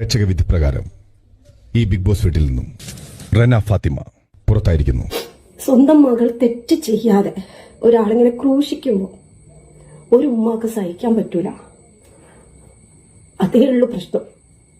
പ്രേക്ഷക വിധി പ്രകാരം ഈ ബിഗ് ബോസ് വീട്ടിൽ നിന്നും റന ഫാത്തിമ പുറത്തായിരിക്കുന്നു. സ്വന്തം മകൾ തെറ്റ് ചെയ്യാതെ ഒരാളിങ്ങനെ ക്രൂശിക്കുമ്പോൾ ഒരു ഉമ്മാക്ക് സഹിക്കാൻ പറ്റൂല. അതേ ഉള്ളൂ പ്രശ്നം.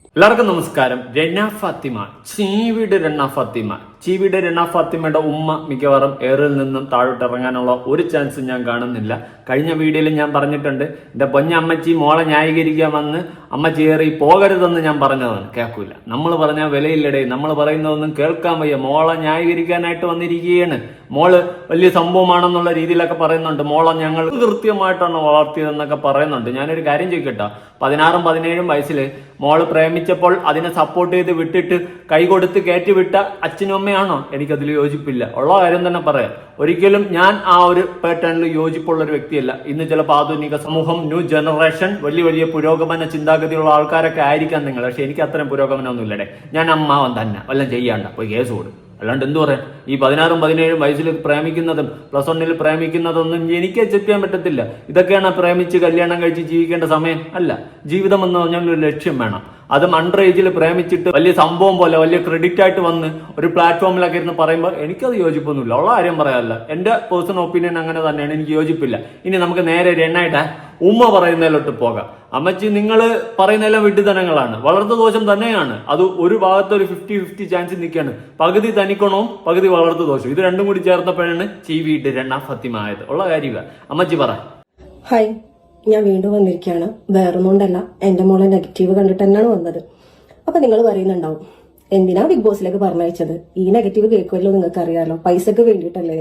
എല്ലാവർക്കും നമസ്കാരം. രന ഫാത്തിമ ചീവിട് രന ഫാത്തിമ. ചീവിട് രണ ഫാത്തിമയുടെ ഉമ്മ മിക്കവാറും എയറിൽ നിന്നും താഴോട്ട് ഇറങ്ങാനുള്ള ഒരു ചാൻസ് ഞാൻ കാണുന്നില്ല. കഴിഞ്ഞ വീഡിയോയിൽ ഞാൻ പറഞ്ഞിട്ടുണ്ട് എന്റെ അമ്മച്ചി മോളെ ന്യായീകരിക്കാൻ വന്ന് അമ്മച്ചി ഏറി പോകരുതെന്ന് ഞാൻ പറഞ്ഞതാണ്. കേൾക്കൂല. നമ്മൾ പറഞ്ഞ വിലയില്ലടേ. നമ്മൾ പറയുന്നതൊന്നും കേൾക്കാൻ വയ്യ. മോളെ ന്യായീകരിക്കാനായിട്ട് വന്നിരിക്കുകയാണ്. മോൾ വലിയ സംഭവമാണെന്നുള്ള രീതിയിലൊക്കെ പറയുന്നുണ്ട്. മോളെ ഞങ്ങൾ കൃത്യമായിട്ടാണ് വളർത്തിയതെന്നൊക്കെ പറയുന്നുണ്ട്. ഞാനൊരു കാര്യം ചോദിക്കട്ടോ? പതിനാറും പതിനേഴും വയസ്സിൽ മോൾ പ്രേമിച്ചപ്പോൾ അതിനെ സപ്പോർട്ട് ചെയ്ത് വിട്ടിട്ട് കൈ കൊടുത്ത് കയറ്റി വിട്ട അച്ഛനും അമ്മയാണോ എനിക്കതിൽ യോജിപ്പില്ല. ഉള്ള കാര്യം തന്നെ പറയാം. ഒരിക്കലും ഞാൻ ആ ഒരു പാറ്റേണിൽ യോജിപ്പുള്ള ഒരു വ്യക്തിയല്ല. ഇന്ന് ചിലപ്പോൾ ആധുനിക സമൂഹം ന്യൂ ജനറേഷൻ വലിയ വലിയ പുരോഗമന ചിന്താഗതിയുള്ള ആൾക്കാരൊക്കെ ആയിരിക്കാം നിങ്ങൾ. പക്ഷെ എനിക്ക് അത്രയും പുരോഗമനമൊന്നും ഞാൻ അമ്മാവൻ തന്നെ. വല്ലതും ചെയ്യാണ്ട. പോയി കേസ് കൊടു. അല്ലാണ്ട് എന്തു പറയാം? ഈ പതിനാറും പതിനേഴും വയസ്സിൽ പ്രേമിക്കുന്നതും പ്ലസ് വണ്ണിൽ പ്രേമിക്കുന്നതൊന്നും എനിക്ക് അക്സെപ്റ്റ് ചെയ്യാൻ പറ്റത്തില്ല. ഇതൊക്കെയാണ് പ്രേമിച്ച് കല്യാണം കഴിച്ച് ജീവിക്കേണ്ട സമയം. അല്ല ജീവിതം എന്ന് പറഞ്ഞാൽ ഒരു ലക്ഷ്യം വേണം. അതും അണ്ടർ ഏജിൽ പ്രേമിച്ചിട്ട് വലിയ സംഭവം പോലെ വലിയ ക്രെഡിറ്റ് ആയിട്ട് വന്ന് ഒരു പ്ലാറ്റ്ഫോമിലൊക്കെ ഇരുന്ന് പറയുമ്പോൾ എനിക്കത് യോജിപ്പൊന്നുമില്ല. ഉള്ള കാര്യം പറയാനല്ല എന്റെ പേഴ്സണൽ ഒപ്പീനിയൻ അങ്ങനെ തന്നെയാണ്. എനിക്ക് യോജിപ്പില്ല. ഇനി നമുക്ക് നേരെ രണ്ണായിട്ട് ഉമ്മ പറയുന്നതിലോട്ട് പോകാം. അമ്മച്ചി നിങ്ങൾ പറയുന്നതെല്ലാം വിഡ്ഢിതനങ്ങളാണ്. വളർത്തു ദോഷം തന്നെയാണ്. അത് ഒരു ഭാഗത്ത് ഒരു ഫിഫ്റ്റി ഫിഫ്റ്റി ചാൻസ് നിൽക്കുകയാണ്. പകുതി തനിക്കണവും പകുതി വളർത്തു ദോഷം ഇത് രണ്ടും കൂടി ചേർത്തപ്പോഴാണ് ചീവിയിട്ട് രണ്ടാം ഫത്തിമായത് ഉള്ള കാര്യമില്ല. അമ്മച്ചി പറ. ഹായ് ഞാൻ വീണ്ടും വന്നിരിക്കുകയാണ്. വേറൊന്നുകൊണ്ടല്ല എന്റെ മോളെ നെഗറ്റീവ് കണ്ടിട്ട് തന്നെയാണ് വന്നത്. അപ്പൊ നിങ്ങൾ പറയുന്നുണ്ടാവും എന്തിനാ ബിഗ് ബോസിലേക്ക് പറഞ്ഞയച്ചത്? ഈ നെഗറ്റീവ് കേൾക്കുമല്ലോ നിങ്ങൾക്ക് അറിയാമല്ലോ പൈസക്ക് വേണ്ടിയിട്ടല്ലേ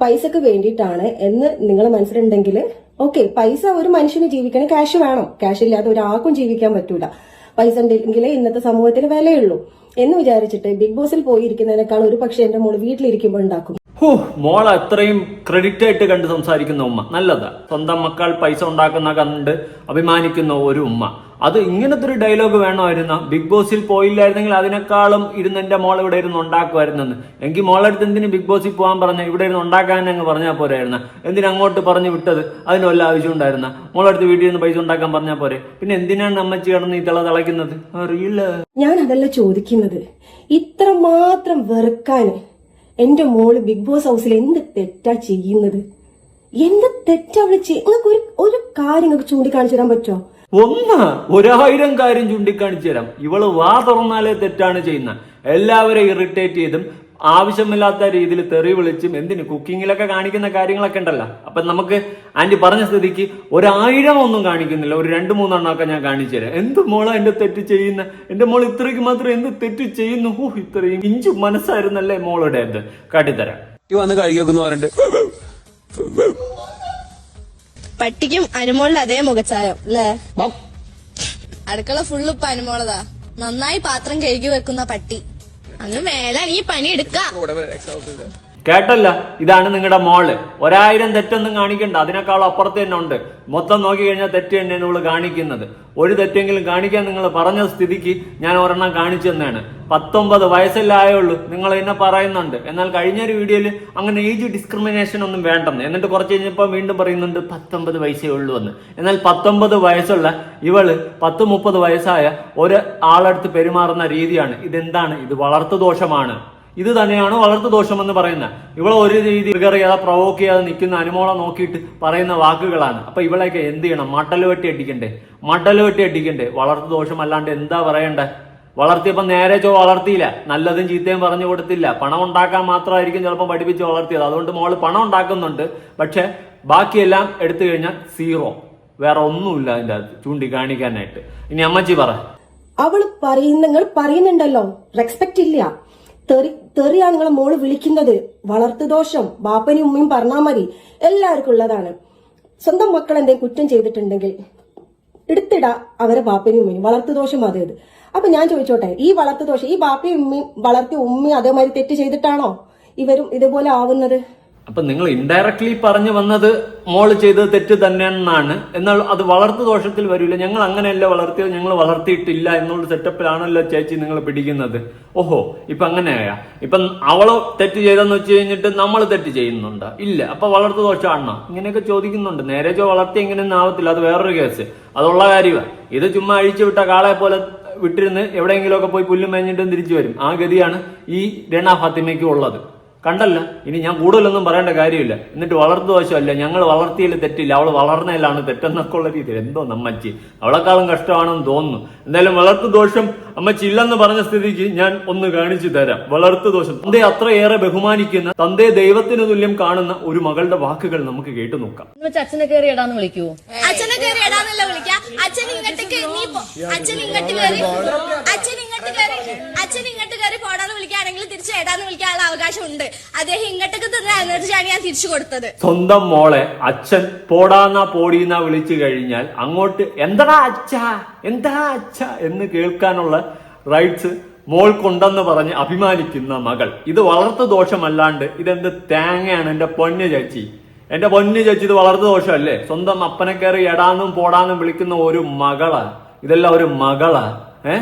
പൈസക്ക് വേണ്ടിയിട്ടാണ് എന്ന് നിങ്ങൾ മനസ്സിലുണ്ടെങ്കിൽ ഓക്കെ പൈസ ഒരു മനുഷ്യന് ജീവിക്കണേ ക്യാഷ് വേണം. ക്യാഷ് ഇല്ലാതെ ഒരാൾക്കും ജീവിക്കാൻ പറ്റൂല. പൈസ ഉണ്ടെങ്കിലേ ഇന്നത്തെ സമൂഹത്തിന് വിലയുള്ളൂ. എന്ന് വിചാരിച്ചിട്ട് ബിഗ് ബോസിൽ പോയിരിക്കുന്നതിനേക്കാൾ ഒരു പക്ഷേ എന്റെ മോൾ വീട്ടിലിരിക്കുമ്പോൾ ഉണ്ടാക്കും. ഹോ മോൾ അത്രയും ക്രെഡിറ്റ് ആയിട്ട് കണ്ട് സംസാരിക്കുന്ന ഉമ്മ. നല്ലതാ. സ്വന്തം മക്കൾ പൈസ ഉണ്ടാക്കുന്ന കണ്ട് അഭിമാനിക്കുന്ന ഒരു ഉമ്മ. അത് ഇങ്ങനത്തെ ഒരു ഡയലോഗ് വേണമായിരുന്ന ബിഗ് ബോസിൽ പോയില്ലായിരുന്നെങ്കിൽ അതിനേക്കാളും ഇരുന്ന് എന്റെ മോൾ ഇവിടെ ഇരുന്ന് ഉണ്ടാക്കുമായിരുന്നെന്ന്. എങ്കിൽ മോളടുത്ത് എന്തിനു ബിഗ് ബോസിൽ പോകാൻ പറഞ്ഞ ഇവിടെ ഇരുന്ന് ഉണ്ടാക്കാൻ അങ്ങ് പറഞ്ഞാൽ പോരായിരുന്നു? എന്തിനാ അങ്ങോട്ട് പറഞ്ഞു വിട്ടത്? അതിന് ആവശ്യം ഉണ്ടായിരുന്ന? മോളടുത്ത് വീട്ടിൽ നിന്ന് പൈസ ഉണ്ടാക്കാൻ പറഞ്ഞാൽ പോരെ? പിന്നെ എന്തിനാണ് അമ്മച്ചി കിടന്ന് ഈ തിള തിളയ്ക്കുന്നത്? അറിയില്ല. ഞാൻ അതല്ല ചോദിക്കുന്നത്. ഇത്ര മാത്രം വെറുക്കാൻ എന്റെ മോൾ ബിഗ് ബോസ് ഹൗസിൽ എന്ത് തെറ്റാ ചെയ്യുന്നത്? എന്ത് തെറ്റാ അവൾ നിങ്ങൾക്ക് ഒരു ഒരു കാര്യം നിങ്ങൾക്ക് ചൂണ്ടിക്കാണിച്ചു തരാൻ പറ്റുമോ ഒന്ന് ഒരായിരം കാര്യം ചൂണ്ടിക്കാണിച്ചു തരാം. ഇവൾ വാ തുറന്നാലേ തെറ്റാണ് ചെയ്യുന്ന എല്ലാവരെയും ഇറിറ്റേറ്റ് ചെയ്തും ആവശ്യമില്ലാത്ത രീതിയിൽ തെറി വിളിച്ചും എന്തിന് കുക്കിങ്ങിലൊക്കെ കാണിക്കുന്ന കാര്യങ്ങളൊക്കെ ഉണ്ടല്ലോ. അപ്പൊ നമുക്ക് ആന്റി പറഞ്ഞ സ്ഥിതിക്ക് ഒരായിരം ഒന്നും കാണിക്കുന്നില്ല. ഒരു രണ്ട് മൂന്നെണ്ണമൊക്കെ ഞാൻ കാണിച്ചു തരാം. എന്ത് മോളാ എന്റെ തെറ്റ് ചെയ്യുന്ന? എന്റെ മോൾ ഇത്രയ്ക്ക് മാത്രം എന്ത് തെറ്റ് ചെയ്യുന്നു? ഓ ഇത്രയും ഇഞ്ചു മനസ്സായിരുന്നല്ലേ മോളുടെ എന്ത് കാട്ടിത്തരാം. ഈ വന്ന് കഴിക്കുന്നു പറഞ്ഞിട്ട്. പട്ടിക്കും അനുമോളിന്റെ അതേ മുഖച്ചായം അല്ലേ? അടുക്കള ഫുള്ള് ഇപ്പൊ അനുമോളതാ. നന്നായി പാത്രം കഴുകി വെക്കുന്ന പട്ടി. അങ്ങ് മേലാണ് ഈ പണി എടുക്ക കേട്ടല്ല? ഇതാണ് നിങ്ങളുടെ മോൾ. ഒരായിരം തെറ്റൊന്നും കാണിക്കണ്ട. അതിനേക്കാൾ അപ്പുറത്ത് തന്നെ ഉണ്ട്. മൊത്തം നോക്കി കഴിഞ്ഞാൽ തെറ്റ് തന്നെയാണ് ഇവൾ കാണിക്കുന്നത്. ഒരു തെറ്റെങ്കിലും കാണിക്കാൻ നിങ്ങൾ പറഞ്ഞ സ്ഥിതിക്ക് ഞാൻ ഒരെണ്ണം കാണിച്ചു തന്നെയാണ്. പത്തൊമ്പത് വയസ്സല്ലായുള്ളൂ നിങ്ങൾ എന്നെ പറയുന്നുണ്ട്. എന്നാൽ കഴിഞ്ഞൊരു വീഡിയോയിൽ അങ്ങനെ ഏജ് ഡിസ്ക്രിമിനേഷൻ ഒന്നും വേണ്ടെന്ന്. എന്നിട്ട് കുറച്ച് കഴിഞ്ഞപ്പോൾ വീണ്ടും പറയുന്നുണ്ട് പത്തൊമ്പത് വയസ്സേ ഉള്ളൂ എന്ന്. എന്നാൽ പത്തൊമ്പത് വയസ്സുള്ള ഇവൾ പത്ത് മുപ്പത് വയസ്സായ ഒരു ആളെടുത്ത് പെരുമാറുന്ന രീതിയാണ്. ഇതെന്താണ്? ഇത് വളർത്തു ദോഷമാണ്. ഇത് തന്നെയാണ് വളർത്തു ദോഷം എന്ന് പറയുന്നത്. ഇവളെ ഒരു രീതി ട്രിഗർ ചെയ്യാതെ പ്രൊവോക്ക് ചെയ്യാതെ നിൽക്കുന്ന അനുമോളെ നോക്കിയിട്ട് പറയുന്ന വാക്കുകളാണ്. അപ്പൊ ഇവളെയൊക്കെ എന്ത് ചെയ്യണം? മട്ടൽ വെട്ടി അടിക്കണ്ടേ? മട്ടൽ വെട്ടി അടിക്കണ്ടേ? വളർത്തു ദോഷം അല്ലാണ്ട് എന്താ പറയണ്ടേ? വളർത്തിയപ്പോ നേരെ ചോ വളർത്തിയില്ല. നല്ലതും ചീത്തയും പറഞ്ഞു കൊടുത്തില്ല. പണം ഉണ്ടാക്കാൻ മാത്രമായിരിക്കും ചിലപ്പോൾ പഠിപ്പിച്ച് വളർത്തിയത്. അതുകൊണ്ട് മോൾ പണം ഉണ്ടാക്കുന്നുണ്ട്. പക്ഷെ ബാക്കിയെല്ലാം എടുത്തു കഴിഞ്ഞാൽ സീറോ വേറെ ഒന്നുമില്ല അതിന്റെ അകത്ത്. ചൂണ്ടിക്കാണിക്കാനായിട്ട്. ഇനി അമ്മച്ചി പറ. അവൾ പറയുന്ന നിങ്ങൾ പറയുന്നുണ്ടല്ലോ. റെസ്പെക്ട് ഇല്ല. തെറി തെറിയാണ് നിങ്ങളെ മോൾ വിളിക്കുന്നത്. വളർത്തു ദോഷം. ബാപ്പനും ഉമ്മയും പറഞ്ഞാൽ മതി. എല്ലാവർക്കും ഉള്ളതാണ്. സ്വന്തം മക്കൾ എന്തെങ്കിലും കുറ്റം ചെയ്തിട്ടുണ്ടെങ്കിൽ എടുത്തിട അവരെ ബാപ്പനും ഉമ്മയും. വളർത്തു ദോഷം അത് ഇത്. അപ്പൊ ഞാൻ ചോദിച്ചോട്ടെ ഈ വളർത്തു ദോഷം ഈ ബാപ്പയും ഉമ്മയും വളർത്തിയ ഉമ്മയും അതേമാതിരി തെറ്റ് ചെയ്തിട്ടാണോ ഇവരും ഇതുപോലെ ആവുന്നത്? അപ്പൊ നിങ്ങൾ ഇൻഡയറക്ട്ലി പറഞ്ഞു വന്നത് മോൾ ചെയ്തത് തെറ്റ് തന്നെയെന്നാണ്. എന്നാൽ അത് വളർത്തു ദോഷത്തിൽ വരില്ല. ഞങ്ങൾ അങ്ങനെയല്ല വളർത്തിയത്. ഞങ്ങൾ വളർത്തിയിട്ടില്ല എന്നുള്ള സെറ്റപ്പിലാണല്ലോ ചേച്ചി നിങ്ങൾ പിടിക്കുന്നത്. ഓഹോ ഇപ്പൊ അങ്ങനെയാ. ഇപ്പൊ അവൾ തെറ്റ് ചെയ്തെന്ന് വെച്ച് കഴിഞ്ഞിട്ട് നമ്മൾ തെറ്റ് ചെയ്യുന്നുണ്ട്. ഇല്ല അപ്പൊ വളർത്തു ദോഷമാണോ? ഇങ്ങനെയൊക്കെ ചോദിക്കുന്നുണ്ട്. നേരെ ചോ വളർത്തി എങ്ങനെയൊന്നും ആവത്തില്ല. അത് വേറൊരു കേസ്. അതുള്ള കാര്യമാണ് ഇത് ചുമ്മാ അഴിച്ചു വിട്ട കാളെ പോലെ വിട്ടിരുന്ന് എവിടെയെങ്കിലുമൊക്കെ പോയി പുല്ലും മേഞ്ഞിട്ടും തിരിച്ചു വരും. ആ ഗതിയാണ് ഈ രണ ഫാത്തിമയ്ക്കും ഉള്ളത്. കണ്ടല്ല? ഇനി ഞാൻ കൂടുതലൊന്നും പറയേണ്ട കാര്യമില്ല. എന്നിട്ട് വളർത്തു ദോഷമല്ല ഞങ്ങൾ വളർത്തിയതിൽ തെറ്റില്ല. അവൾ വളർന്നതിലാണ് തെറ്റെന്നൊക്കെ ഉള്ള രീതിയിൽ. എന്തോ നമ്മച്ചി. അവളെക്കാളും കഷ്ടമാണെന്ന് തോന്നുന്നു. എന്തായാലും വളർത്തു ദോഷം അമ്മച്ചി ഇല്ലെന്ന് പറഞ്ഞ സ്ഥിതിക്ക് ഞാൻ ഒന്ന് കാണിച്ചു തരാം. വളർത്തു ദോഷം. തന്റെ അത്രയേറെ ബഹുമാനിക്കുന്ന തന്റെ ദൈവത്തിന് തുല്യം കാണുന്ന ഒരു മകളുടെ വാക്കുകൾ നമുക്ക് കേട്ടു നോക്കാം. അച്ഛനെ കയറി ഇടാന്ന് വിളിക്കൂ. അച്ഛനെ കയറി ഇടാന്നല്ല വിളിക്ക. അച്ഛൻ ഇങ്ങോട്ട് അച്ഛൻ ഇങ്ങോട്ട് കയറി. അച്ഛൻ അച്ഛൻ ഇങ്ങോട്ട് കയറി പോടാന്ന് വിളിക്കുകയാണെങ്കിൽ തിരിച്ചു ഏടാന്ന് വിളിക്കാനുള്ള അവകാശം ഉണ്ട് അദ്ദേഹം ഇങ്ങോട്ടൊക്കെ തന്ന എനർജിയാണ് ഞാൻ തിരിച്ചു കൊടുത്തത്. സ്വന്തം മോളെ അച്ഛൻ പോടാന്ന പോടീന്ന വിളിച്ചു കഴിഞ്ഞാൽ അങ്ങോട്ട് എന്താ അച്ഛ? എന്താ അച്ഛ? എന്ന് കേൾക്കാനുള്ള റൈറ്റ്സ് മോൾക്കുണ്ടെന്ന് പറഞ്ഞ് അഭിമാനിക്കുന്ന മകൾ. ഇത് വളർത്തു ദോഷമല്ലാണ്ട് ഇതെന്ത് തേങ്ങയാണ് എന്റെ പൊന്നു ചേച്ചി? എന്റെ പൊന്നു ചേച്ചി ഇത് വളർത്തു ദോഷമല്ലേ? സ്വന്തം അപ്പനെ കയറി എടാന്നും പോടാന്നും വിളിക്കുന്ന ഒരു മകളാ. ഇതെല്ലാം ഒരു മകളാ. ഏ?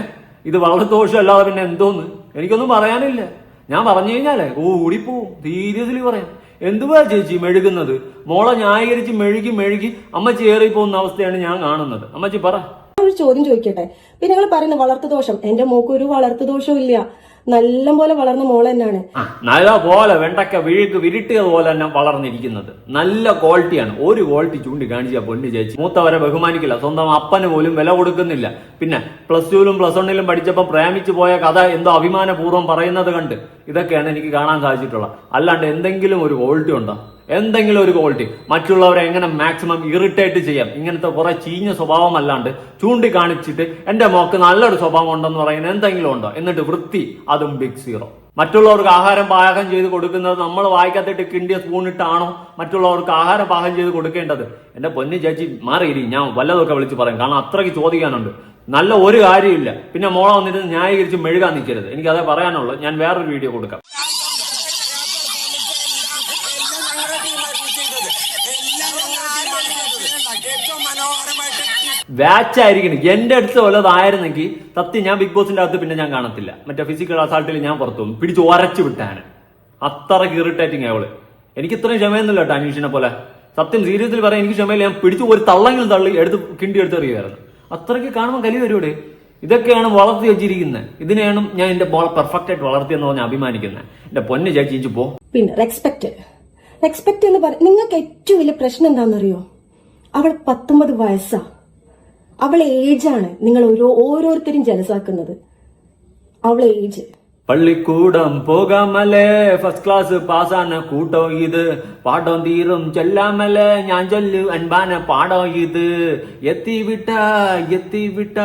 ഇത് വളർത്തു ദോഷമല്ലാതെ പിന്നെ എന്തോന്ന്? എനിക്കൊന്നും പറയാനില്ല. ഞാൻ പറഞ്ഞു കഴിഞ്ഞാലേ ഓ ഓടിപ്പോവും സീരിയസ്ലി പറയാം. എന്തുവാ ചേച്ചി മെഴുകുന്നത്? മോളെ ന്യായീകരിച്ച് മെഴുകി മെഴുകി അമ്മച്ചി ഏറി പോകുന്ന അവസ്ഥയാണ് ഞാൻ കാണുന്നത്. അമ്മച്ചി പറ. ഒരു ചോദ്യം ചോദിക്കട്ടെ? പിന്നെ നിങ്ങൾ പറയുന്ന വളർത്തു ദോഷം. എന്റെ മോക്ക് ഒരു വളർത്തു ദോഷവും ഇല്ല. നല്ല പോലെ വളർന്ന മോൾ തന്നെയാണ്. നല്ല പോലെ വെണ്ടക്ക വിഴുക്ക് വിരിട്ടിയത് പോലെ തന്നെ വളർന്നിരിക്കുന്നത്. നല്ല ക്വാളിറ്റിയാണ് ഒരു ക്വാളിറ്റി ചൂണ്ടി ചൂണ്ടിക്കാണിച്ച പൊന്നു ചേച്ചി. മൂത്തവരെ ബഹുമാനിക്കില്ല. സ്വന്തം അപ്പന് പോലും വില കൊടുക്കുന്നില്ല. പിന്നെ പ്ലസ് ടുവിലും പ്ലസ് വണ്ണിലും പഠിച്ചപ്പോൾ പ്രേമിച്ചു പോയ കഥ എന്തോ അഭിമാനപൂർവം പറയുന്നത് കണ്ട്. ഇതൊക്കെയാണ് എനിക്ക് കാണാൻ സാധിച്ചിട്ടുള്ളത് അല്ലാണ്ട് എന്തെങ്കിലും ഒരു ക്വാളിറ്റി ഉണ്ടോ? എന്തെങ്കിലും ഒരു ക്വാളിറ്റി മറ്റുള്ളവരെ എങ്ങനെ മാക്സിമം ഇറിറ്റേറ്റ് ചെയ്യാം? ഇങ്ങനത്തെ കുറെ ചീഞ്ഞ സ്വഭാവം അല്ലാണ്ട് ചൂണ്ടിക്കാണിച്ചിട്ട് എന്റെ മോക്ക് നല്ലൊരു സ്വഭാവം ഉണ്ടെന്ന് പറയുന്ന എന്തെങ്കിലും ഉണ്ടോ? എന്നിട്ട് വൃത്തി അതും ബിഗ് സീറോ മറ്റുള്ളവർക്ക് ആഹാരം പാകം ചെയ്ത് കൊടുക്കുന്നത് നമ്മൾ വായിക്കാത്തിട്ട് കിണ്ടിയ സ്പൂണിട്ടാണോ മറ്റുള്ളവർക്ക് ആഹാരം പാകം ചെയ്ത് കൊടുക്കേണ്ടത്? എന്റെ പൊന്നു ചേച്ചി മാറിയിരി ഞാൻ വല്ലതൊക്കെ വിളിച്ച് പറയും. കാരണം അത്രയ്ക്ക് ചോദിക്കാനുണ്ട്. നല്ല ഒരു കാര്യമില്ല. പിന്നെ മോളെ വന്നിട്ട് ന്യായീകരിച്ച് മെഴുകാൻ നിൽക്കരുത്. എനിക്കതേ പറയാനുള്ളൂ. ഞാൻ വേറൊരു വീഡിയോ കൊടുക്കാം. വാച്ചായിരിക്കണം എന്റെ അടുത്ത് വല്ലതായിരുന്നെങ്കിൽ സത്യം ഞാൻ ബിഗ് ബോസിന്റെ അകത്ത് പിന്നെ ഞാൻ കാണത്തില്ല. മറ്റേ ഫിസിക്കൽ അസാൾട്ടിൽ ഞാൻ പുറത്തു പോകും. പിടിച്ച് ഉരച്ചു വിട്ടാണ്. അത്രയ്ക്ക് ഇറിറ്റേറ്റിംഗ് അവൾ. എനിക്ക് ഇത്രയും ക്ഷമയൊന്നുമില്ല കേട്ടോ അനീഷിനെ പോലെ. സത്യം സീരിയസിൽ പറയാൻ എനിക്ക് ക്ഷമയില്ല. ഞാൻ പിടിച്ച് ഒരു തള്ളെങ്കിലും തള്ളി എടുത്ത് കിണ്ടി എടുത്ത് എറിയുമായിരുന്നു. അത്രയ്ക്ക് കാണുമ്പോൾ കലി വരൂടെ ഇതൊക്കെയാണ് വളർത്തി വെച്ചിരിക്കുന്നത്. ഇതിനെയാണ് ഞാൻ എന്റെ ബോൾ പെർഫെക്റ്റ് ആയിട്ട് വളർത്തിയെന്ന് പറഞ്ഞ് അഭിമാനിക്കുന്നത്. എന്റെ പൊന്ന് ചേച്ചി പോ. പിന്നെ റെസ്പെക്ട് റെസ്പെക്ട് എന്ന് പറ നിങ്ങൾക്ക് ഏറ്റവും വലിയ പ്രശ്നം എന്താണെന്നറിയോ? അവൾ പത്തൊമ്പത് വയസ്സാ. അവളെ ഏജാണ് നിങ്ങൾ ഓരോ ഓരോരുത്തരും ജലസാക്കുന്നത് അവളെ ഏജ്. പള്ളിക്കൂടം പോകാമല്ലേ? ഫസ്റ്റ് ക്ലാസ് പാസ്സാണ് കൂട്ടോ ഇത്. പാടം തീരും ചെല്ലാമല്ലേ? ഞാൻ ചൊല്ലു അൻപാന പാടോ ഇത്. എത്തി വിട്ട എത്തി വിട്ട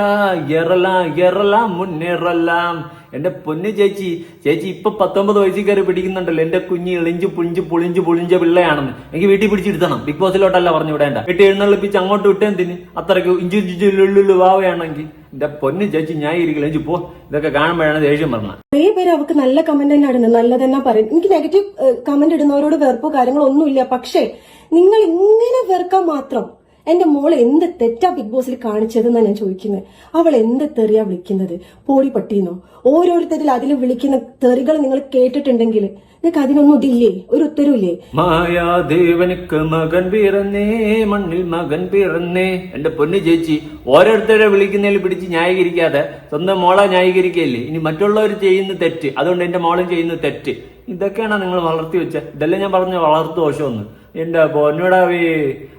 എറലാം എറലാം മുന്നേറലാം എന്റെ പൊന്നു ചേച്ചി ചേച്ചി ഇപ്പൊ പത്തൊമ്പത് വയസ്സിൽ കയറി പിടിക്കുന്നുണ്ടല്ലോ. എന്റെ കുഞ്ഞ് ഇളിഞ്ച് പുളിഞ്ച് പുളിഞ്ച് പുളിഞ്ച പിള്ളയാണെന്ന്. എനിക്ക് വീട്ടിൽ പിടിച്ചിരുത്തണം. ബിഗ് ബോസിലോട്ടല്ല പറഞ്ഞു വിടേണ്ട. വീട്ടിൽ എഴുന്നള്ളിപ്പിച്ച് അങ്ങോട്ട് വിട്ടേന്തിന് അത്രയ്ക്ക് ഇഞ്ചു ഇഞ്ചു ലുള്ളുള്ളു വാവയാണെങ്കിൽ. എന്റെ പൊന്നു ചേച്ചി ഞാൻ ഇരിക്കില്ല പോ. ഇതൊക്കെ കാണുമ്പോഴാണ് ദേഷ്യം പറഞ്ഞത് കുറേ പേര് അവർക്ക് നല്ല കമന്റ് തന്നെ നല്ലതെന്നാ പറയും എനിക്ക് നെഗറ്റീവ് കമന്റ് ഇടുന്നവരോട് വെറുപ്പോ കാര്യങ്ങളോ ഒന്നുമില്ല. പക്ഷേ നിങ്ങൾ ഇങ്ങനെ വെറുക്കാൻ മാത്രം എന്റെ മോൾ എന്ത് തെറ്റാ ബിഗ് ബോസിൽ കാണിച്ചതെന്നാണ് ഞാൻ ചോദിക്കുന്നത് അവൾ എന്ത് തെറിയാ വിളിക്കുന്നത്? പോടി പട്ടീന്നോ ഓരോരുത്തരിൽ അതിൽ വിളിക്കുന്ന തെറികൾ നിങ്ങൾ കേട്ടിട്ടുണ്ടെങ്കിൽ നിങ്ങൾക്ക് അതിനൊന്നും ഇതില്ലേ? ഒരു ഉത്തരവില്ലേ മായാദേവനുക്ക് മകൻ പിറന്നേ മണ്ണിൽ മകൻ പിറന്നേ. എന്റെ പൊന്നു ചേച്ചി ഓരോരുത്തരെ വിളിക്കുന്നതിൽ പിടിച്ച് ന്യായീകരിക്കാതെ സ്വന്തം മോളെ ന്യായീകരിക്കല്ലേ ഇനി മറ്റുള്ളവർ ചെയ്യുന്ന തെറ്റ് അതുകൊണ്ട് എന്റെ മോളും ചെയ്യുന്ന തെറ്റ്. ഇതൊക്കെയാണ് നിങ്ങൾ വളർത്തി വെച്ച? ഇതെല്ലാം ഞാൻ പറഞ്ഞ വളർത്തു ദോഷമൊന്ന്. എന്റെ പൊന്നടാവേ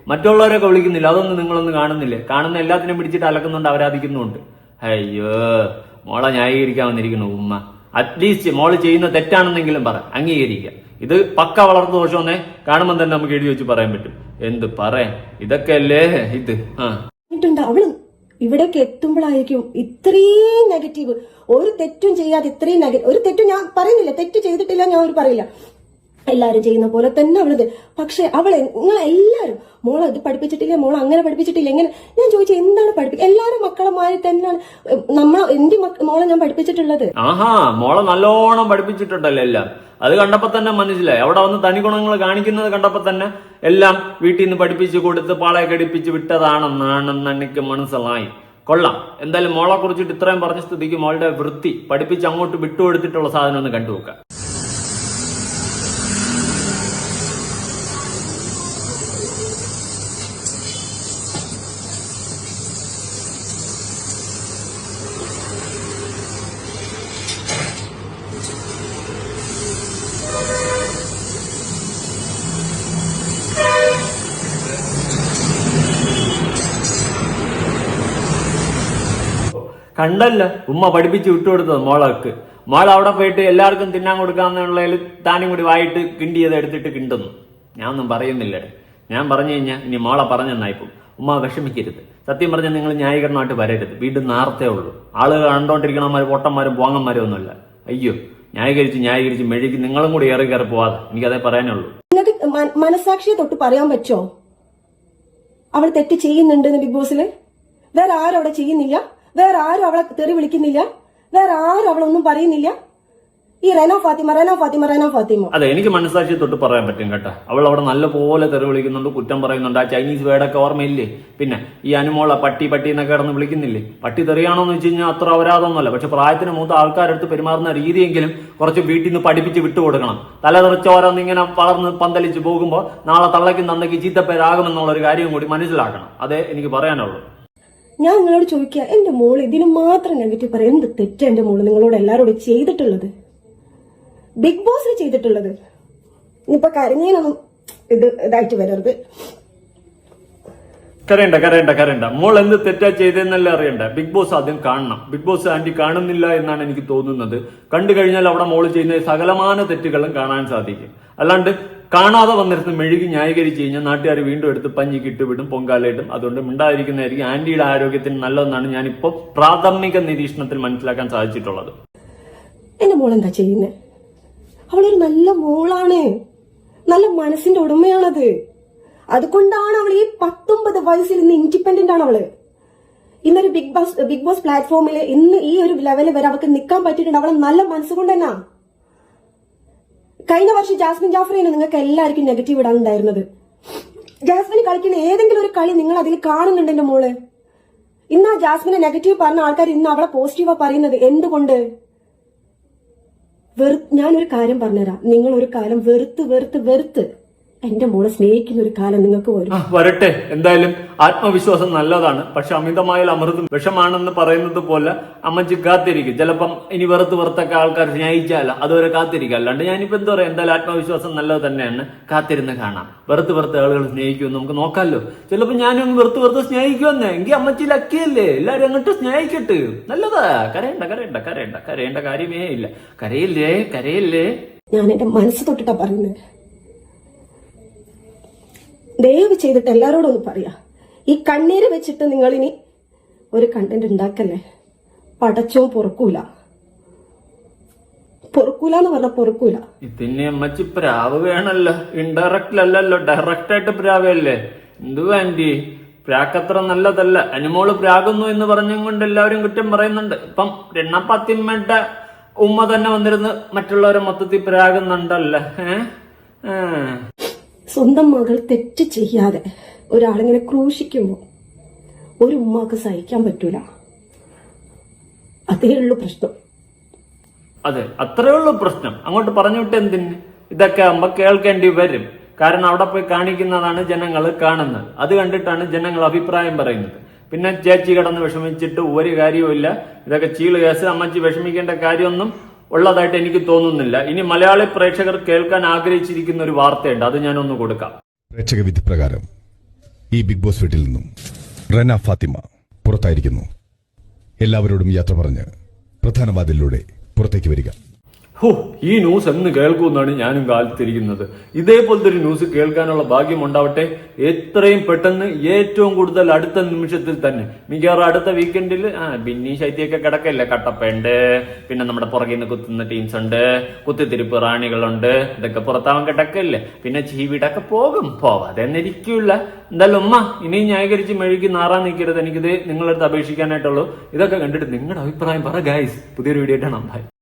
മറ്റുള്ളവരൊക്കെ വിളിക്കുന്നില്ല? അതൊന്നും നിങ്ങളൊന്നും കാണുന്നില്ലേ? കാണുന്ന എല്ലാത്തിനും പിടിച്ചിട്ട് അലക്കുന്നുണ്ട് ആരാധിക്കുന്നുണ്ട് അയ്യോ മോളെ ന്യായീകരിക്കാൻ വന്നിരിക്കുന്നു ഉമ്മ. അറ്റ്ലീസ്റ്റ് മോൾ ചെയ്യുന്ന തെറ്റാണെന്നെങ്കിലും പറ അംഗീകരിക്കുക ഇത് പക്ക വളർത്തു ദോഷമെന്നേ കാണുമ്പോൾ തന്നെ നമുക്ക് എഴുതി വെച്ച് പറയാൻ പറ്റും. എന്ത് പറയാൻ ഇതൊക്കെ അല്ലേ ഇത്? ആ. അവൾ? ഇവിടേക്ക് എത്തുമ്പോഴായിരിക്കും ഇത്രയും നെഗറ്റീവ് ഒരു തെറ്റും ചെയ്യാതെ ഇത്രയും നെഗറ്റീവ് ഒരു തെറ്റും ഞാൻ പറയുന്നില്ല. തെറ്റ് ചെയ്തിട്ടില്ല ഞാൻ ഒരു പറയില്ല. എല്ലാരും ചെയ്യുന്ന പോലെ തന്നെ അവളത്. പക്ഷെ അവൾ നിങ്ങൾ എല്ലാവരും മോളെ ഇത് പഠിപ്പിച്ചിട്ടില്ല? മോൾ അങ്ങനെ പഠിപ്പിച്ചിട്ടില്ല? എങ്ങനെ ഞാൻ ചോദിച്ചു എന്താണ് പഠിപ്പിക്കുക എല്ലാരും മക്കളമാരി തന്നെയാണ്. നമ്മൾ എന്റെ മോളെ ഞാൻ പഠിപ്പിച്ചിട്ടുള്ളത്? ആഹാ മോളെ നല്ലോണം പഠിപ്പിച്ചിട്ടുണ്ടല്ലോ എല്ലാം. അത് കണ്ടപ്പോ തന്നെ മനസ്സിലായി. അവിടെ വന്ന് തനി ഗുണങ്ങൾ കാണിക്കുന്നത് കണ്ടപ്പോ തന്നെ എല്ലാം വീട്ടിൽ നിന്ന് പഠിപ്പിച്ചു കൊടുത്ത് പാളയെ കടിപ്പിച്ച് വിട്ടതാണെന്നാണെന്ന് എനിക്ക് മനസ്സിലായി. കൊള്ളാം. എന്തായാലും മോളെ കുറിച്ചിട്ട് ഇത്രയും പറഞ്ഞ സ്ഥിതിക്ക് മോളുടെ വൃത്തി പഠിപ്പിച്ച് അങ്ങോട്ട് വിട്ടുകൊടുത്തിട്ടുള്ള സാധനം ഒന്ന് കണ്ടുവെക്കാം കണ്ടല്ല ഉമ്മ പഠിപ്പിച്ച് വിട്ടുകൊടുത്തത് മോളക്ക് മോൾ അവിടെ പോയിട്ട് എല്ലാവർക്കും തിന്നാൻ കൊടുക്കാമെന്നുള്ളതിൽ താനും കൂടി വായിട്ട് കിണ്ടിയത് എടുത്തിട്ട് കിണ്ടുന്നു. ഞാൻ ഒന്നും ഞാൻ പറഞ്ഞു കഴിഞ്ഞാൽ ഇനി മോളെ പറഞ്ഞെന്നായിപ്പോ ഉമ്മ വിഷമിക്കരുത്. സത്യം പറഞ്ഞാൽ നിങ്ങൾ ന്യായീകരണമായിട്ട് വരരുത്. വീണ്ടും നേരത്തെ ഉള്ളൂ. ആളുകൾ കണ്ടോണ്ടിരിക്കണമാർ പൊട്ടന്മാരും പോങ്ങന്മാരും ഒന്നുമല്ല. അയ്യോ ന്യായീകരിച്ച് ന്യായീകരിച്ച് മെഴുകി നിങ്ങളും കൂടി ഏറെ കയറി പോവാതെ. എനിക്കതേ പറയാനുള്ളൂ. മനസാക്ഷിയെ തൊട്ട് പറയാൻ പറ്റോ? അവൾ തെറ്റ് ചെയ്യുന്നുണ്ട് ബിഗ് ബോസിൽ വേറെ ആരും അവിടെ ചെയ്യുന്നില്ല? വേറെ ആരും അവളെ തെറി വിളിക്കുന്നില്ല. വേറെ ആരും അവളൊന്നും പറയുന്നില്ല. ഈ റെന ഫാത്തിമ റെന ഫാത്തിമ റെന ഫാത്തിമ. അതെ എനിക്ക് മനസ്സാക്ഷി തൊട്ട് പറയാൻ പറ്റും കേട്ടോ. അവൾ അവിടെ നല്ല പോലെ തെറി വിളിക്കുന്നുണ്ട് കുറ്റം പറയുന്നുണ്ട്. ആ ചൈനീസ് വേർഡൊക്കെ ഓർമ്മയില്ലേ? പിന്നെ ഈ അനുമോള പട്ടി പട്ടി എന്നൊക്കെ കിടന്ന് വിളിക്കുന്നില്ലേ? പട്ടി തെറിയാണോന്ന് വെച്ച് കഴിഞ്ഞാൽ അത്ര അപരാധമൊന്നുമല്ല. പക്ഷെ പ്രായത്തിന് മൂത്ത ആൾക്കാരെടുത്ത് പെരുമാറുന്ന രീതിയെങ്കിലും കുറച്ച് വീട്ടിൽ നിന്ന് പഠിപ്പിച്ച് വിട്ടുകൊടുക്കണം തല ഓരോന്ന് ഇങ്ങനെ വളർന്ന് പന്തലിച്ച് പോകുമ്പോൾ നാളെ തള്ളയ്ക്കും തന്നയ്ക്ക് ചീത്തപ്പേരാകുമെന്നുള്ള ഒരു കാര്യം കൂടി മനസ്സിലാക്കണം. അതേ എനിക്ക് പറയാനുള്ളൂ. ഞാൻ നിങ്ങളോട് ചോദിക്കുക എന്റെ മോൾ ഇതിന് മാത്രം നെഗറ്റീവ് പറയാം. എന്ത് തെറ്റാ എന്റെ മോൾ നിങ്ങളോട് എല്ലാവരോടും ചെയ്തിട്ടുള്ളത്? ബിഗ് ബോസിൽ ചെയ്തിട്ടുള്ളത്. ഇനിയിപ്പൊ കരഞ്ഞതിനൊന്നും ഇത് ഇതായിട്ട് വരരുത്. കരയണ്ട കരയണ്ട കരയണ്ട. മോൾ എന്ത് തെറ്റാ ചെയ്തെന്നല്ലേ അറിയണ്ട. ബിഗ് ബോസ് ആദ്യം കാണണം. ബിഗ് ബോസ് ആന്റി കാണുന്നില്ല എന്നാണ് എനിക്ക് തോന്നുന്നത്. കണ്ടു കഴിഞ്ഞാൽ അവിടെ മോൾ ചെയ്യുന്ന സകലമാന തെറ്റുകളും കാണാൻ സാധിക്കും. അല്ലാണ്ട് കാണാതെ വന്നിരുന്ന് മെഴുകി ന്യായീകരിച്ച് കഴിഞ്ഞാൽ നാട്ടുകാർ വീണ്ടും എടുത്ത് പഞ്ഞി കിട്ടുവിടും പൊങ്കാലയിടും. അതുകൊണ്ട് മിണ്ടാതിരിക്കുന്നതായിരിക്കും. ആന്റിയുടെ ആരോഗ്യത്തിന് നല്ലതെന്നാണ് ഞാനിപ്പോൾ പ്രാഥമിക നിരീക്ഷണത്തിൽ മനസ്സിലാക്കാൻ സാധിച്ചിട്ടുള്ളത്. എന്റെ മോൾ എന്താ ചെയ്യുന്നത് അവളൊരു നല്ല മോളാണ്. നല്ല മനസ്സിന്റെ ഉടമയാണത്. അതുകൊണ്ടാണ് അവൾ ഈ പത്തൊമ്പത് വയസ്സിൽ ഇന്ന് ഇൻഡിപെൻഡന്റ് ആണ് അവൾ. ഇന്നൊരു ബിഗ് ബോസ് ബിഗ് ബോസ് പ്ലാറ്റ്ഫോമിൽ ഇന്ന് ഈ ഒരു ലെവലിൽ വരെ അവൾക്ക് നിൽക്കാൻ പറ്റിയിട്ടുണ്ട്. അവളെ നല്ല മനസ്സുകൊണ്ട് തന്നെ. കഴിഞ്ഞ വർഷം ജാസ്മിൻ ജാഫറിനെ നിങ്ങൾക്ക് എല്ലാവർക്കും നെഗറ്റീവ് ഇടാനുണ്ടായിരുന്നത് ജാസ്മിൻ കളിക്കുന്ന ഏതെങ്കിലും ഒരു കളി നിങ്ങൾ അതിൽ കാണുന്നുണ്ട് എന്റെ മോൾ. ഇന്ന് ആ ജാസ്മിനെ നെഗറ്റീവ് പറഞ്ഞ ആൾക്കാർ ഇന്ന് അവളെ പോസിറ്റീവാ പറയുന്നത് എന്തുകൊണ്ട്? വെറു ഞാനൊരു കാര്യം പറഞ്ഞുതരാം. നിങ്ങൾ ഒരു കാലം വെറുത്ത് വെറുത്ത് വെറുത്ത് എന്റെ മോളെ സ്നേഹിക്കുന്ന ഒരു കാലം നിങ്ങൾക്ക് വരും വരട്ടെ. എന്തായാലും ആത്മവിശ്വാസം നല്ലതാണ്. പക്ഷെ അമിതമായ അമൃതും വിഷമാണെന്ന് പറയുന്നത് പോലെ അമ്മച്ചി കാത്തിരിക്കും. ചിലപ്പം ഇനി വെറുത്ത് വെറുത്തൊക്കെ ആൾക്കാർ സ്നേഹിച്ചാല അതുവരെ കാത്തിരിക്കുക അല്ലാണ്ട് ഞാനിപ്പോ എന്താ പറയാ? എന്തായാലും ആത്മവിശ്വാസം നല്ലത് തന്നെയാണ്. കാത്തിരുന്ന് കാണാം. വെറുത്ത് വെറുത്ത് ആളുകൾ സ്നേഹിക്കുമെന്ന് നമുക്ക് നോക്കാമല്ലോ. ചിലപ്പോ ഞാനും വെറുത്ത് വെറുത്ത് സ്നേഹിക്കുമെന്ന്. എങ്കിൽ അമ്മച്ചി ലക്കിയല്ലേ എല്ലാരും അങ്ങോട്ട് സ്നേഹിക്കട്ട്. നല്ലതാ. കരയണ്ട കരയണ്ട കരയണ്ട. കരയേണ്ട കാര്യമേ ഇല്ല. കരയില്ലേ? കരയില്ലേ? ഞാൻ എന്റെ മനസ്സ് തൊട്ടിട്ടാ പറയുന്നത് ദയവ് ചെയ്തിട്ട് എല്ലാരോടും ഒന്ന് പറയാ. ഈ കണ്ണീര് വെച്ചിട്ട് നിങ്ങൾ ഇനി ഒരു കണ്ടന്റ് ഉണ്ടാക്കല്ലേ? പടച്ചോ പൊറുക്കൂല. പൊറുക്കൂല എന്ന് പറഞ്ഞ പൊറുക്കൂല. ഇതിന് അമ്മച്ചി പ്രാവ് വേണല്ലോ. ഇൻഡയറക്റ്റ് അല്ലല്ലോ ഡയറക്റ്റ് ആയിട്ട് പ്രാവല്ലേ? എന്തു ആന്റി? പ്രാക്കത്ര നല്ലതല്ല. അനുമോൾ പ്രാകുന്നു എന്ന് പറഞ്ഞും കൊണ്ട് എല്ലാവരും കുറ്റം പറയുന്നുണ്ട്. ഇപ്പം രണ്ണപ്പത്തിമ്മയുടെ ഉമ്മ തന്നെ വന്നിരുന്ന് മറ്റുള്ളവരെ മൊത്തത്തിൽ പ്രാകുന്നുണ്ടല്ലോ. ഏഹ് സ്വന്തം മകൾ തെറ്റ് ചെയ്യാതെ ഒരാളിങ്ങനെ ക്രൂശിക്കുമ്പോൾ ഒരു ഉമ്മാക്ക് സഹിക്കാൻ പറ്റൂല. അതേ ഉള്ളൂ പ്രശ്നം. അതെ അത്രേ ഉള്ളൂ പ്രശ്നം. അങ്ങോട്ട് പറഞ്ഞു വിട്ട് എന്തിന്? ഇതൊക്കെ അമ്മ കേൾക്കേണ്ടി വരും. കാരണം അവിടെ പോയി കാണിക്കുന്നതാണ് ജനങ്ങൾ കാണുന്നത്. അത് കണ്ടിട്ടാണ് ജനങ്ങൾ അഭിപ്രായം പറയുന്നത്. പിന്നെ ചേച്ചി കടന്ന് വിഷമിച്ചിട്ട് ഒരു കാര്യവുമില്ല. ഇതൊക്കെ ചീൾ കേസ് അമ്മച്ചി വിഷമിക്കേണ്ട കാര്യമൊന്നും ഉള്ളതായിട്ട് എനിക്ക് തോന്നുന്നില്ല. ഇനി മലയാളി പ്രേക്ഷകർ കേൾക്കാൻ ആഗ്രഹിച്ചിരിക്കുന്ന ഒരു വാർത്തയുണ്ട്. അത് ഞാനൊന്ന് കൊടുക്കാം. പ്രേക്ഷക വിധി പ്രകാരം ഈ ബിഗ് ബോസ് വീട്ടിൽ നിന്നും റന ഫാത്തിമ പുറത്തായിരിക്കുന്നു. എല്ലാവരോടും യാത്ര പറഞ്ഞ് പ്രധാന വാതിലിലൂടെ പുറത്തേക്ക് വരിക. ഹോ ഈ ന്യൂസ് എന്ന് കേൾക്കുമെന്നാണ് ഞാനും കാലത്തിരിക്കുന്നത് ഇതേപോലത്തെ ഒരു ന്യൂസ് കേൾക്കാനുള്ള ഭാഗ്യം ഉണ്ടാവട്ടെ എത്രയും പെട്ടെന്ന് ഏറ്റവും കൂടുതൽ അടുത്ത നിമിഷത്തിൽ തന്നെ. മിക്കവാറും അടുത്ത വീക്കെൻഡിൽ ആ ബിന്നി ശൈത്യൊക്കെ കിടക്കല്ലേ കട്ടപ്പയുണ്ട്. പിന്നെ നമ്മുടെ പുറകിൽ നിന്ന് കുത്തുന്ന ടീംസ് ഉണ്ട്. കുത്തിത്തിരിപ്പ് റാണികളുണ്ട്. ഇതൊക്കെ പുറത്താവാൻ കിടക്കല്ലേ പിന്നെ ചീവിടൊക്കെ പോകും. പോവാതെ എന്നിരിക്കില്ല എന്തായാലും ഉമ്മ ഇനി ന്യായീകരിച്ച് മെഴുകി നാറാൻ നിൽക്കരുത്. എനിക്കിത് നിങ്ങളടുത്ത് അപേക്ഷിക്കാനായിട്ടുള്ളൂ. ഇതൊക്കെ കണ്ടിട്ട് നിങ്ങളുടെ അഭിപ്രായം പറ ഗൈസ് പുതിയൊരു വീഡിയോ ആയിട്ടാണ് ബൈ